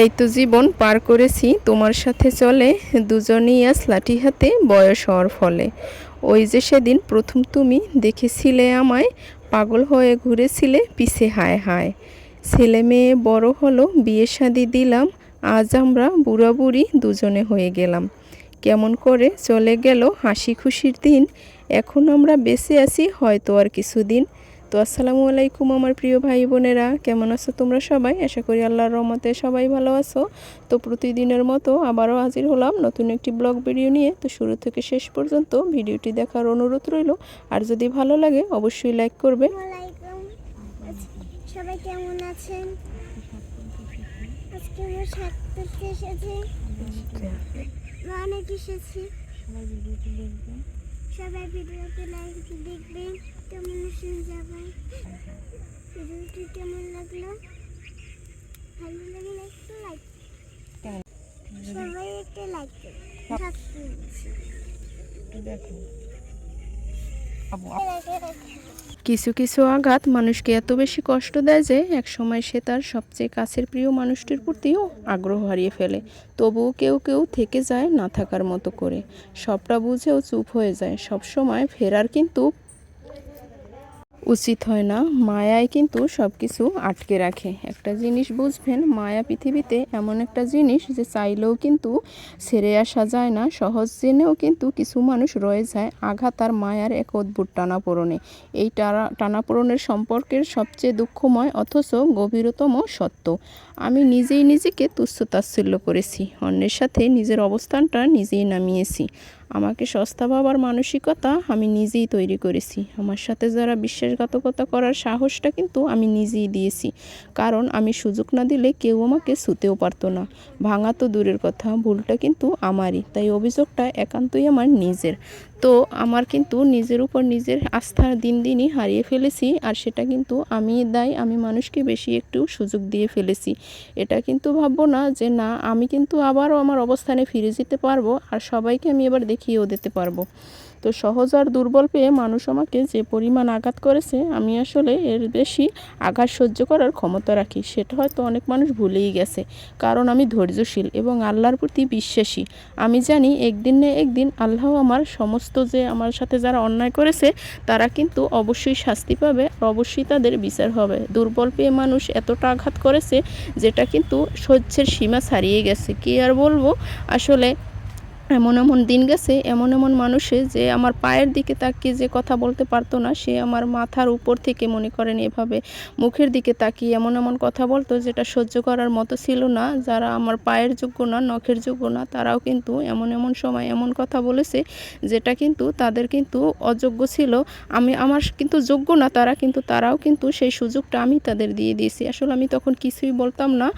এই তো জীবন পার করেছি, তোমার সাথে চলে দুজনেই আস লাঠি হাতে বয়স হওয়ার ফলে। ওই যে সেদিন প্রথম তুমি দেখেছিলে আমায়, পাগল হয়ে ঘুরেছিলে পিছে হায় হায়। ছেলে মেয়ে বড় হলো, বিয়ে শাদি দিলাম, আজ আমরা বুড়া বুড়ি দুজনে হয়ে গেলাম। কেমন করে চলে গেল হাসি খুশির দিন, এখন আমরা বেঁচে আছি হয়তো আর কিছুদিন। তো আসসালামু আলাইকুম আমার প্রিয় ভাই বোনেরা। কেমন আছো তোমরা সবাই? আশা করি আল্লাহর রহমতে সবাই ভালো আছো। তো প্রতিদিনের মতো আবারও হাজির হলাম নতুন একটি ব্লগ ভিডিও নিয়ে। তো শুরু থেকে শেষ পর্যন্ত ভিডিওটি দেখার অনুরোধ রইল। আর যদি ভালো লাগে অবশ্যই লাইক করবে। সবাই কেমন আছেন? আজকে আমরা সাত এসেছি। অনেক এসেছি? সবাই ভিডিওকে লাইক দেখবেন কেমন আছেন সবাই ভিডিওটি কেমন লাগল? ভালো লাগলে একটু লাইক সবাই একটা লাইক কিছু কিছু আঘাত মানুষকে এত বেশি কষ্ট দেয় যে একসময় সে তার সবচেয়ে কাছের প্রিয় মানুষটির প্রতিও আগ্রহ হারিয়ে ফেলে। তবুও কেউ কেউ থেকে যায় না থাকার মতো করে। সবটা বুঝেও চুপ হয়ে যায়। সবসময় ফেরার কিন্তু উচিত হয় না। মায়ায় কিন্তু সব কিছু আটকে রাখে। একটা জিনিস বুঝবেন, মায়া পৃথিবীতে এমন একটা জিনিস যে চাইলেও কিন্তু সেরে আসা যায় না। সহজ জেনেও কিন্তু কিছু মানুষ রয়ে যায় আঘাত আর মায়ার এক অদ্ভুত টানাপোড়নে। এই টানা টানাপোড়নের সম্পর্কের সবচেয়ে দুঃখময় অথচ গভীরতম সত্য। আমি নিজেই নিজেকে তুচ্ছ তাচ্ছিল্য করেছি, অন্যের সাথে নিজের অবস্থানটা নিজেই নামিয়েছি। আমাকে সস্তা ভাবার মানসিকতা আমি নিজেই তৈরি করেছি। আমার সাথে যারা বিশ্বাসঘাতকতা করার সাহসটা কিন্তু আমি নিজেই দিয়েছি। কারণ আমি সুযোগ না দিলে কেউ আমাকে ছুতেও পারতো না। ভাঙা তো দূরের কথা, ভুলটা কিন্তু আমারই। তাই অভিযোগটা একান্তই আমার নিজের। তো আমার কিন্তু নিজের উপর নিজের আস্থা দিন দিনই হারিয়ে ফেলেছি, আর সেটা কিন্তু আমি দায়, আমি মানুষকে বেশি একটু সুযোগ দিয়ে ফেলেছি। এটা কিন্তু ভাববো না যে না, আমি কিন্তু আবারও আমার অবস্থানে ফিরে যেতে পারব, আর সবাইকে আমি এবার দেখিয়েও দিতে পারব। তো সহজ আর দুর্বল পেয়ে মানুষ আমাকে যে পরিমাণ আঘাত করেছে, আমি আসলে এর বেশি আঘাত সহ্য করার ক্ষমতা রাখি। সেটা হয়তো অনেক মানুষ ভুলেই গেছে, কারণ আমি ধৈর্যশীল এবং আল্লাহর প্রতি বিশ্বাসী। আমি জানি একদিন না একদিন আল্লাহ আমার সমস্ত যে আমার সাথে যারা অন্যায় করেছে, তারা কিন্তু অবশ্যই শাস্তি পাবে, অবশ্যই তাদের বিচার হবে। দুর্বল পেয়ে মানুষ এতটা আঘাত করেছে, যেটা কিন্তু সহ্যের সীমা ছাড়িয়ে গেছে। কি আর বলব? আসলে এমন এমন দিন গেছে, এমন এমন মানুষে যে আমার পায়ের দিকে তাকিয়ে যে কথা বলতে পারতো না, সে আমার মাথার উপর থেকে মনে করেন এভাবে মুখের দিকে তাকিয়ে এমন এমন কথা বলতো যেটা সহ্য করার মতো ছিল না। যারা আমার পায়ের যোগ্য না, নখের যোগ্য না, তারাও কিন্তু এমন এমন সময় এমন কথা বলেছে যেটা কিন্তু তাদের কিন্তু অযোগ্য ছিল। আমি, আমার কিন্তু যোগ্য না, তারা কিন্তু, তারাও কিন্তু সেই সুযোগটা আমি তাদের দিয়ে দিয়েছি। আসলে আমি তখন কিছুই বলতাম না,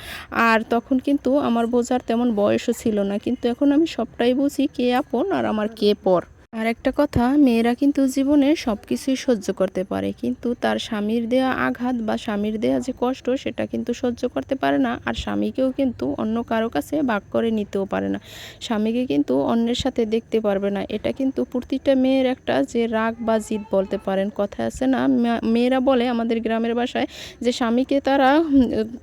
আর তখন কিন্তু আমার বোঝার তেমন বয়সও ছিল না। কিন্তু এখন আমি সবটাই বুঝি কে আপন আর আমার কে পর। আর একটা কথা, মেয়েরা কিন্তু জীবনে সব কিছুই সহ্য করতে পারে, কিন্তু তার স্বামীর দেয়া আঘাত বা স্বামীর দেয়া যে কষ্ট, সেটা কিন্তু সহ্য করতে পারে না, আর স্বামীকেও কিন্তু অন্য কারও কাছে ভাগ করে নিতেও পারে না। স্বামীকে কিন্তু অন্যের সাথে দেখতে পারবে না। এটা কিন্তু প্রতিটা মেয়ের একটা যে রাগ বা জিদ বলতে পারেন, কথা আছে না? মেয়েরা বলে আমাদের গ্রামের বাসায় যে স্বামীকে তারা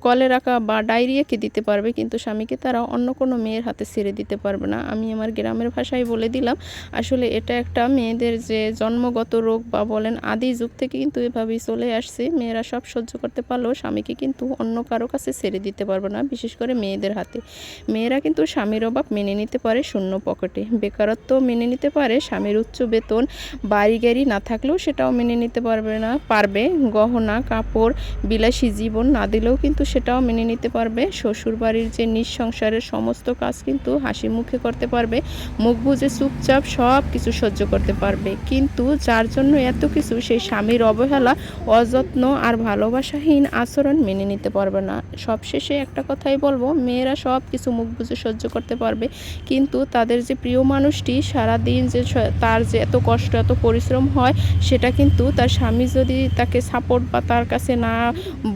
কলে রাখা বা ডায়রিয়াকে দিতে পারবে, কিন্তু স্বামীকে তারা অন্য কোনো মেয়ের হাতে ছেড়ে দিতে পারবে না। আমি আমার গ্রামের ভাষায় বলে দিলাম, আসলে এটা একটা মেয়েদের যে জন্মগত রোগ বা বলেন আদি যুগ থেকে কিন্তু এভাবেই চলে আসছে। মেয়েরা সব সহ্য করতে পারলেও স্বামীকে কিন্তু অন্য কারও কাছে ছেড়ে দিতে পারবে না, বিশেষ করে মেয়েদের হাতে। মেয়েরা কিন্তু স্বামীর অভাব মেনে নিতে পারে শূন্য পকেটে। বেকারত্ব মেনে নিতে পারে, স্বামীর উচ্চ বেতন, বাড়ি গাড়ি না থাকলেও সেটাও মেনে নিতে পারবে না, পারবে। গহনা, কাপড়, বিলাসী জীবন না দিলেও কিন্তু সেটাও মেনে নিতে পারবে। শ্বশুর বাড়ির যে নিঃসংসারের সমস্ত কাজ কিন্তু হাসি মুখে করতে পারবে। মুখ বুজে চুপচাপ সব কিছু সহ্য করতে পারবে। কিন্তু যার জন্য এত কিছু সেই স্বামীর অবহেলা, অযত্ন আর ভালোবাসাহীন আচরণ মেনে নিতে পারবে না। সবশেষে একটা কথাই বলব, মেয়েরা সব কিছু মুখ বুঝে সহ্য করতে পারবে। কিন্তু তাদের যে প্রিয় মানুষটি, সারাদিন যে তার যে এত কষ্ট, এত পরিশ্রম হয়, সেটা কিন্তু তার স্বামী যদি তাকে সাপোর্ট বা তার কাছে না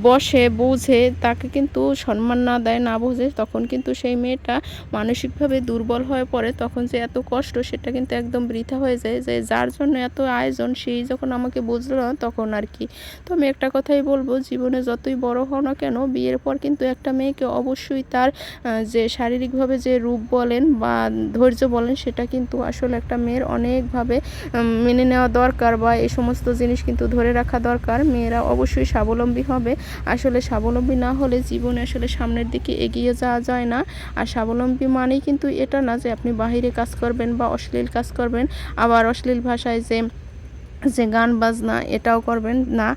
বসে, বোঝে, তাকে কিন্তু সম্মান না দেয়, না বোঝে, তখন কিন্তু সেই মেয়েটা মানসিকভাবে দুর্বল হয়ে পড়ে। তখন যে এত কষ্ট, সেটা কিন্তু একদম বৃথা বৃথা হয়ে যায় যে যার জন্য এত আয়োজন সেই যখন আমাকে বুঝলো না তখন আর কি। তো আমি একটা কথাই বলব, জীবনে যতই বড় হও না কেন, বিয়ের পর কিন্তু একটা মেয়েকে অবশ্যই তার যে শারীরিকভাবে যে রূপ বলেন বা ধৈর্য বলেন সেটা কিন্তু আসলে একটা মেয়ের অনেকভাবে মেনে নেওয়া দরকার বা এই সমস্ত জিনিস কিন্তু ধরে রাখা দরকার। মেয়েরা অবশ্যই স্বাবলম্বী হবে। আসলে স্বাবলম্বী না হলে জীবনে আসলে সামনের দিকে এগিয়ে যাওয়া যায় না। আর স্বাবলম্বী মানেই কিন্তু এটা না যে আপনি বাহিরে কাজ করবেন বা অশ্লীল কাজ করবেন। আবার অশ্লীল ভাষায় যে যে গান বাজনা এটাও করবেন না।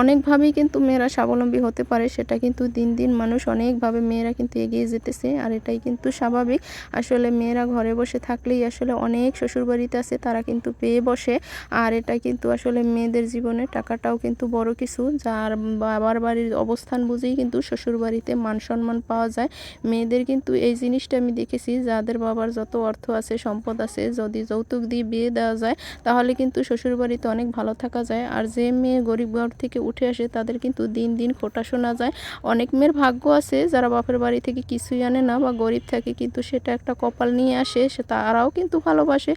অনেকভাবেই কিন্তু মেয়েরা স্বাবলম্বী হতে পারে, সেটা কিন্তু দিন দিন মানুষ অনেকভাবে মেয়েরা কিন্তু এগিয়ে যেতেছে, আর এটাই কিন্তু স্বাভাবিক। আসলে মেয়েরা ঘরে বসে থাকলেই আসলে অনেক শ্বশুরবাড়িতে আছে, তারা কিন্তু পেয়ে বসে, আর এটা কিন্তু আসলে মেয়েদের জীবনে টাকাটাও কিন্তু বড় কিছু। যার বাবার বাড়ির অবস্থান বুঝেই কিন্তু শ্বশুরবাড়িতে মান সম্মান পাওয়া যায়। মেয়েদের কিন্তু এই জিনিসটা আমি দেখেছি, যাদের বাবার যত অর্থ আছে, সম্পদ আছে, যদি যৌতুক দিয়ে বিয়ে দেওয়া যায়, তাহলে কিন্তু শ্বশুরবাড়িতে অনেক ভালো থাকা যায়। আর যে মেয়ে গরিব ঘর থেকে উঠে আসে, তাদের কিন্তু দিন দিন খোটা শোনা যায়। অনেক মেয়ের ভাগ্য আছে, যারা বাপের বাড়ি থেকে কিছুই আনে না বা গরিব থাকে, কিন্তু সেটা একটা কপাল নিয়ে আসে, সে তারাও কিন্তু ভালোবাসে।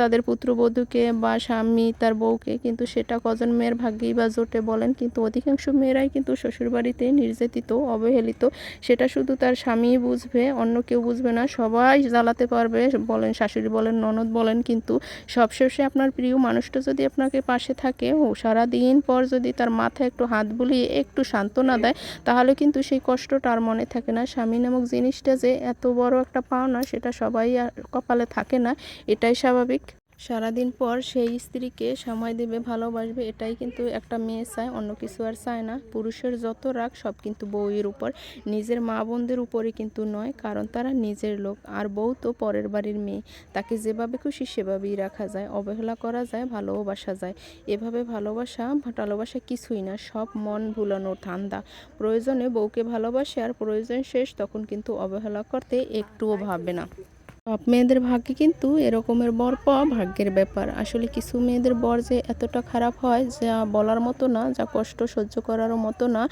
তাদের পুত্রবধূকে বা স্বামী, তার বউকে, কিন্তু সেটা কজন মেয়ের ভাগ্যেই বা জোটে বলেন, কিন্তু অধিকাংশ মেয়েরাই কিন্তু শ্বশুরবাড়িতে নির্যাতিত, অবহেলিত। সেটা শুধু তার স্বামীই বুঝবে, অন্য কেউ বুঝবে না, সবাই জ্বালাতে পারবে, বলেন শাশুড়ি বলেন, ননদ বলেন, কিন্তু সবশেষে আপনার প্রিয় মানুষটা যদি আপনাকে পাশে থাকে, ও সারাদিন পর যদি তার মাথায় একটু হাত বুলিয়ে একটু সান্ত্বনা দেয়, তাহলে কিন্তু সেই কষ্টটা আর মনে থাকে না। স্বামী নামক জিনিসটা যে এত বড় একটা পাওনা, সেটা সবাই আর কপালে থাকে না, এটাই স্বাভাবিক। সারাদিন পর সেই স্ত্রীকে সময় দেবে, ভালোবাসবে, এটাই কিন্তু একটা মেয়ে চায়, অন্য কিছু আর চায় না। পুরুষের যত রাগ, সব কিন্তু বউয়ের উপর। নিজের মা বোনদের উপরে কিন্তু নয়, কারণ তারা নিজের লোক। আর বউ তো পরের বাড়ির মেয়ে। তাকে যেভাবে খুশি সেভাবেই রাখা যায়, অবহেলা করা যায়, ভালোবাসা যায়। এভাবে ভালোবাসা ভালোবাসা কিছুই না, সব মন ভুলানোর ধান্দা। প্রয়োজনে বউকে ভালোবাসে আর প্রয়োজন শেষ, তখন কিন্তু অবহেলা করতে একটুও ভাবে না। সব মেয়েদের ভাগ্যে কিন্তু এরকমের বর পাওয়া ভাগ্যের ব্যাপার। আসলে কিছু মেয়েদের বর যে এতটা খারাপ হয়, যা বলার মতো না, যা কষ্ট সহ্য করারও মতো না,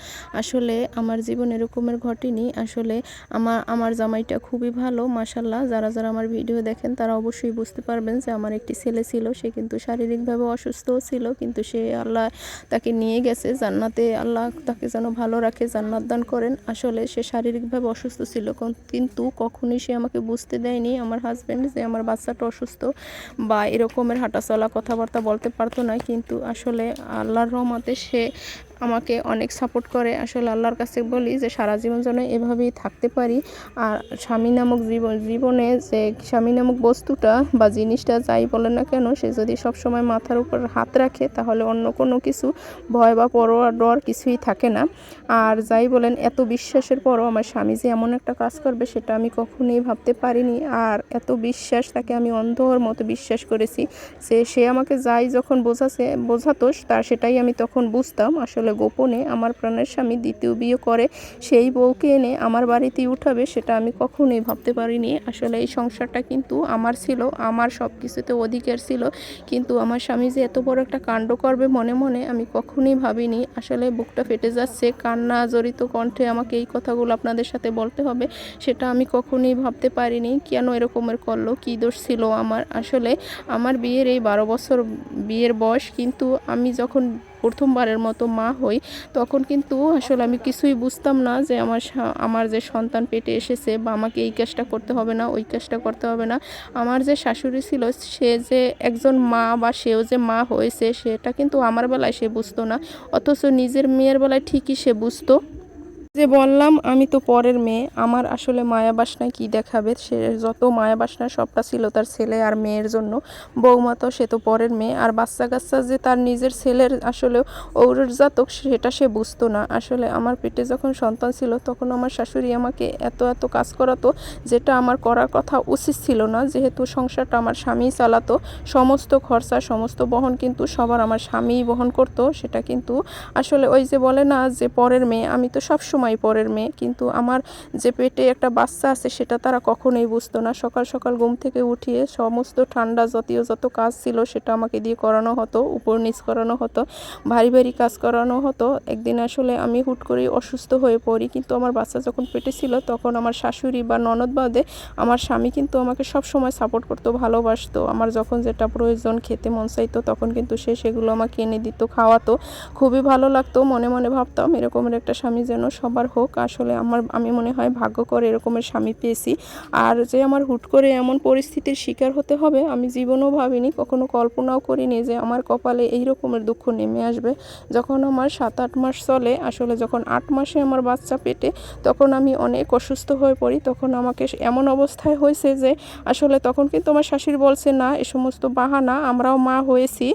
আসলে আমার জীবন এরকমের ঘটেনি। আসলে আমার আমার জামাইটা খুবই ভালো মাসাল্লাহ যারা যারা আমার ভিডিও দেখেন, তারা অবশ্যই বুঝতে পারবেন যে আমার একটি ছেলে ছিল, সে কিন্তু শারীরিকভাবে অসুস্থও ছিল, কিন্তু সে আল্লাহ তাকে নিয়ে গেছে। জান্নাতে আল্লাহ তাকে যেন ভালো রাখে জান্নাত দান করেন। আসলে সে শারীরিকভাবে অসুস্থ ছিল কিন্তু কখনোই সে আমাকে বুঝতে দেয়নি। আমার হাজব্যান্ড যে আমার বাচ্চাটা অসুস্থ বা এরকমের হাঁটাচলা কথাবার্তা বলতে পারতো না, কিন্তু আসলে আল্লাহর রহমতে সে আমাকে অনেক সাপোর্ট করে। আসলে আল্লাহর কাছে বলি যে, সারা জীবন যেন এভাবেই থাকতে পারি। আর স্বামী নামক জীবন, জীবনে যে স্বামী নামক বস্তুটা বা জিনিসটা যাই বলে না কেন, সে যদি সবসময় মাথার উপর হাত রাখে, তাহলে অন্য কোনো কিছু ভয় বা পরোয়া ডর কিছুই থাকে না। আর যাই বলেন, এত বিশ্বাসের পরও আমার স্বামী যে এমন একটা কাজ করবে, সেটা আমি কখনোই ভাবতে পারিনি। আর এত বিশ্বাস, তাকে আমি অন্ধর মতো বিশ্বাস করেছি যে, সে আমাকে যাই যখন বোঝাছে, বোঝাতো, তার সেটাই আমি তখন বুঝতাম। আসলে গোপনে আমার প্রাণের স্বামী দ্বিতীয় বিয়ে করে, সেই বউকে এনে আমার বাড়িতেই উঠাবে সেটা আমি কখনোই ভাবতে পারিনি। আসলে এই সংসারটা কিন্তু আমার ছিল, আমার সব কিছুতে অধিকার ছিল। কিন্তু আমার স্বামী যে এত বড় একটা কাণ্ড করবে মনে মনে আমি কখনোই ভাবিনি। আসলে বুকটা ফেটে যাচ্ছে, কান্না, জড়িত কণ্ঠে আমাকে এই কথাগুলো আপনাদের সাথে বলতে হবে, সেটা আমি কখনোই ভাবতে পারিনি। কেন এরকমের করল? কী দোষ ছিল আমার? আসলে আমার বিয়ের এই বারো বছর বিয়ের বয়স, কিন্তু আমি যখন প্রথমবারের মতো মা হই, তখন কিন্তু আসলে আমি কিছুই বুঝতাম না যে আমার আমার যে সন্তান পেটে এসেছে বা আমাকে এই কাজটা করতে হবে না, ওই কাজটা করতে হবে না। আমার যে শাশুড়ি ছিল, সে যে একজন মা বা সেও যে মা হয়েছে, সেটা কিন্তু আমার বেলায় সে বুঝতো না। অথচ নিজের মেয়ের বেলায় ঠিকই সে বুঝতো। যে বললাম, আমি তো পরের মেয়ে। আমার আসলে মায়া বাসনা কি দেখাবে? সে যত মায়া বাসনা সবটা ছিল তার ছেলে আর মেয়ের জন্য। বৌমা তো, সে তো পরের মেয়ে। আর বাচ্চা কাচ্চা যে তার নিজের ছেলের আসলে ঔরের জাতক সেটা সে বুঝতো না। আসলে আমার পেটে যখন সন্তান ছিল, তখন আমার শাশুড়ি আমাকে এত এত কাজ করাতো, যেটা আমার করার কথা উচিত ছিল না। যেহেতু সংসারটা আমার স্বামী চালাতো, সমস্ত খরচা, সমস্ত বহন কিন্তু সবার আমার স্বামীই বহন করতো। সেটা কিন্তু আসলে ওই যে বলে না যে পরের মেয়ে, আমি তো সব সময় হয় পরের মেয়ে। কিন্তু আমার যে পেটে একটা বাচ্চা আছে, সেটা তারা কখনোই বুঝতো না। সকাল সকাল ঘুম থেকে উঠিয়ে সমস্ত ঠান্ডা জাতীয় যত কাজ ছিল, সেটা আমাকে দিয়ে করানো হতো, উপর নিচ করানো হতো, ভারী ভারী কাজ করানো হতো। একদিন আসলে আমি হুট করে অসুস্থ হয়ে পড়ি, কিন্তু আমার বাচ্চা যখন পেটে ছিল, তখন আমার শাশুড়ি বা ননদ বাদে আমার স্বামী কিন্তু আমাকে সব সময় সাপোর্ট করতো, ভালোবাসতো। আমার যখন যেটা প্রয়োজন, খেতে মন চাইতো, তখন কিন্তু সে সেগুলো আমাকে এনে দিত, খাওয়াতো। খুবই ভালো লাগতো, মনে মনে ভাবতাম এরকমের একটা স্বামী যেন সবার হোক, আসলে আমার, আমি মনে হয় ভাগ্য করে এরকমের স্বামী পেয়েছি। আর যে আমার হুট করে এমন পরিস্থিতির শিকার হতে হবে, আমি জীবনেও ভাবিনি, কখনো কল্পনাও করিনি যে আমার কপালে এই রকমের দুঃখ নেমে আসবে। যখন আমার সাত আট মাস চলে, আসলে যখন আট মাসে আমার বাচ্চা পেটে, তখন আমি অনেক অসুস্থ হয়ে পড়ি। তখন আমাকে এমন অবস্থায় হয়েছে যে, আসলে তখন কিন্তু আমার শাশুড়ি বলছে, না, এ সমস্ত বাহানা, আমরাও মা হয়েছি।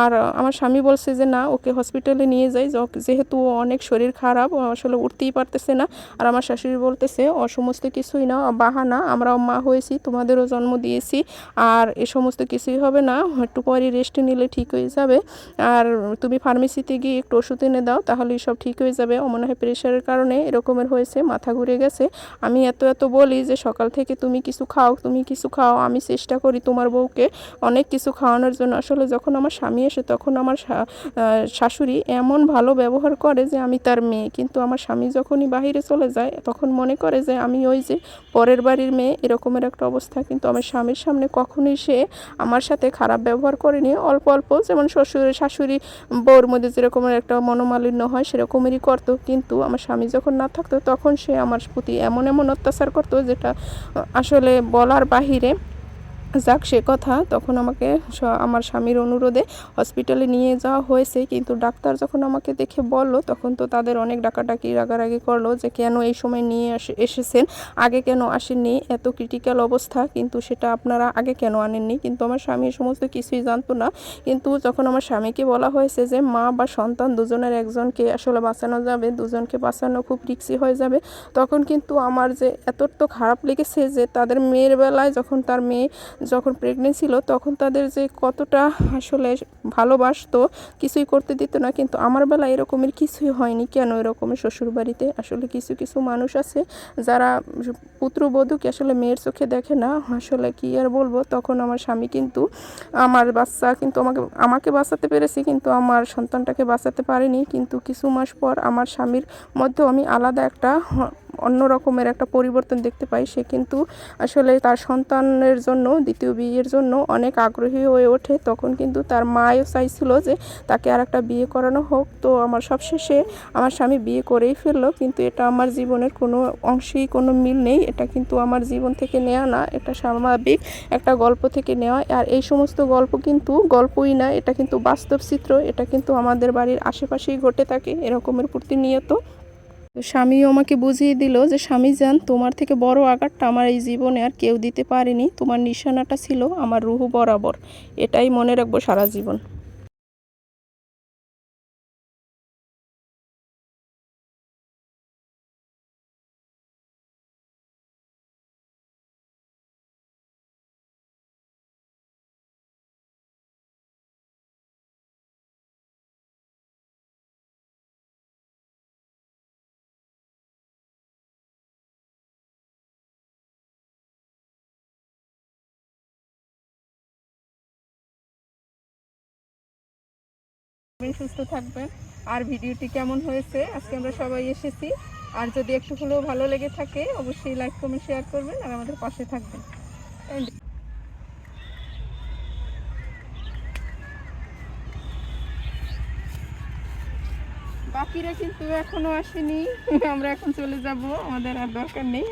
আর আমার স্বামী বলছে যে, না, ওকে হসপিটালে নিয়ে যাই। যেহেতু অনেক শরীর খারাপ আসলে উঠতেই পারতেছে না। আর আমার শাশুড়ি বলতেছে, ও সমস্ত কিছুই না, বাহানা আমরাও মা হয়েছি, তোমাদেরও জন্ম দিয়েছি, আর এ সমস্ত কিছুই হবে না, একটু পরে রেস্ট নিলে ঠিক হয়ে যাবে। আর তুমি ফার্মেসিতে গিয়ে একটু ওষুধ এনে দাও তাহলেই সব ঠিক হয়ে যাবে। ও মনে হয় প্রেশারের কারণে এরকমের হয়েছে, মাথা ঘুরে গেছে। আমি এত এত বলি যে, সকাল থেকে তুমি কিছু খাও, তুমি কিছু খাও, আমি চেষ্টা করি তোমার বউকে অনেক কিছু খাওয়ানোর জন্য। আসলে যখন আমার স্বামী এসে তখন আমার শাশুড়ি এমন ভালো ব্যবহার করে যে, আমি তার মেয়ে, কিন্তু আমার স্বামী যখনই বাইরে চলে যায়, তখন মনে করে যে আমি ওই যে পরের বাড়ির মেয়ে, এরকমের একটা অবস্থা। কিন্তু আমার স্বামীর সামনে কখনোই সে আমার সাথে খারাপ ব্যবহার করেনি। অল্প অল্প যেমন শ্বশুর, শাশুড়ি, বউর মধ্যে যেরকমের একটা মনোমালিন্য হয়, সেরকমেরই করতো। কিন্তু আমার স্বামী যখন না থাকতো, তখন সে আমার প্রতি এমন এমন অত্যাচার করতো যেটা আসলে বলার বাহিরে যাক, সে কথা। তখন আমাকে আমার স্বামীর অনুরোধে হসপিটালে নিয়ে যাওয়া হয়েছে। কিন্তু ডাক্তার যখন আমাকে দেখে বলল, তখন তো তাদের অনেক ডাকাডাকি, রাগারাগি করল যে, কেন এই সময় নিয়ে এসেছেন? আগে কেন আসেননি? এত ক্রিটিক্যাল অবস্থা। কিন্তু সেটা আপনারা আগে কেন আনেননি? কিন্তু আমার স্বামী সমস্ত কিছুই জানতো না। কিন্তু যখন আমার স্বামীকে বলা হয়েছে যে, মা বা সন্তান দুজনের একজনকে আসলে বাঁচানো যাবে, দুজনকে বাঁচানো খুব রিক্সি হয়ে যাবে। তখন কিন্তু আমার যে এত তো খারাপ লেগেছে যে, তাদের মেয়ের বেলায় যখন তার মেয়ে যখন প্রেগনেন্ট ছিল, তখন তাদের যে কতটা আসলে ভালোবাসতো, কিছুই করতে দিত না। কিন্তু আমার বেলা এরকমের কিছুই হয়নি। কেন এরকমের শ্বশুর বাড়িতে আসলে কিছু কিছু মানুষ আছে যারা পুত্রবধূকে আসলে মেয়ের চোখে দেখে না। আসলে কি আর বলব? তখন আমার স্বামী কিন্তু আমার বাচ্চা কিন্তু আমাকে আমাকে বাঁচাতে পেরেছি, কিন্তু আমার সন্তানটাকে বাঁচাতে পারেনি। কিন্তু কিছু মাস পর আমার স্বামীর মধ্যেও আমি আলাদা একটা অন্য রকমের একটা পরিবর্তন দেখতে পাই, সে কিন্তু আসলে তার সন্তানের জন্য, দ্বিতীয় বিয়ের জন্য অনেক আগ্রহী হয়ে ওঠে। তখন কিন্তু তার মাও চাইছিল যে তাকে আর একটা বিয়ে করানো হোক। তো আমার সবশেষে আমার স্বামী বিয়ে করেই ফেলল। কিন্তু এটা আমার জীবনের কোনো অংশেই কোনো মিল নেই। এটা কিন্তু আমার জীবন থেকে নেওয়া না। এটা স্বাভাবিক একটা গল্প থেকে নেওয়া। আর এই সমস্ত গল্প কিন্তু গল্পই না, এটা কিন্তু বাস্তব চিত্র। এটা কিন্তু আমাদের বাড়ির আশেপাশেই ঘটে থাকে। এরকমের প্রতিনিয়ত তো স্বামীও আমাকে বুঝিয়ে দিল যে, স্বামী যান, তোমার থেকে বড় আঘাতটা আমার এই জীবনে আর কেউ দিতে পারেনি। তোমার নিশানাটা ছিল আমার রুহু বরাবর। এটাই মনে রাখব সারা জীবন। সুস্থ থাকবেন। আর ভিডিওটি কেমন হয়েছে? আজকে আমরা সবাই এসেছি। আর যদি একটু হলেও ভালো লেগে থাকে, অবশ্যই লাইক, কমেন্ট, শেয়ার করবেন আর আমাদের পাশে থাকবেন। বাকিরা কিন্তু এখনও আসেনি। আমরা এখন চলে যাব, আমাদের আর দরকার নেই।